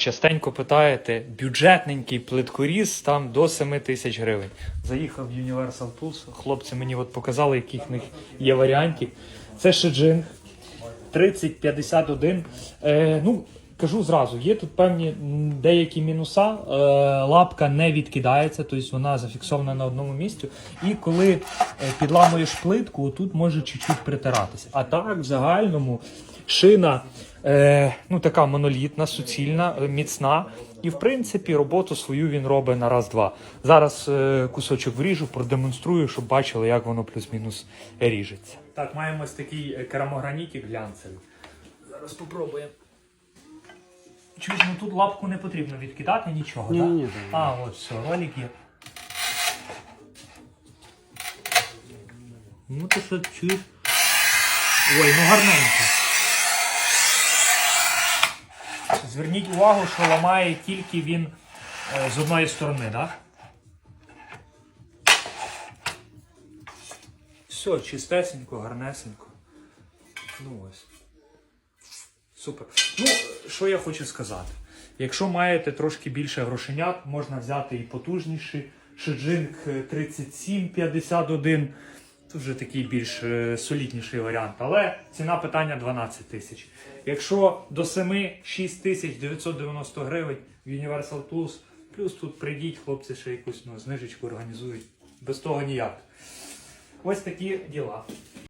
Частенько питаєте, бюджетненький плиткоріз там до 7 тисяч гривень. Заїхав в Universal Tools, хлопці мені от показали, яких в них є варіантів. Це Шиджин 3051. Е, ну, кажу зразу, є тут певні деякі мінуса. Е, лапка не відкидається, тобто вона зафіксована на одному місці. І коли е, підламуєш плитку, тут може чуть-чуть притиратися. А так, в загальному, шина е, ну, така монолітна, суцільна, міцна. І в принципі роботу свою він робить на раз-два. Зараз кусочок вріжу, продемонструю, щоб бачили, як воно плюс-мінус ріжеться. Так, маємо ось такий керамогранітик глянцевий. Зараз попробуємо. Чуєш, ну тут лапку не потрібно відкидати нічого, Ні, так? ні, ні. А, от все, ролик є. Ну ти що чуєш? Ой, ну гарненько. Зверніть увагу, що ламає тільки він е, з одної сторони, так? Все, чистесенько, гарнесенько. Ну ось. Супер. Ну, що я хочу сказати. Якщо маєте трошки більше грошенят, можна взяти і потужніший Шеджинг 3751. Це вже такий більш е, солідніший варіант. Але ціна питання 12 тисяч. Якщо до 7 6 тисяч 990 гривень Universal Tools, плюс тут прийдіть, хлопці ще якусь ну, знижечку організують. Без того ніяк. Ось такі діла.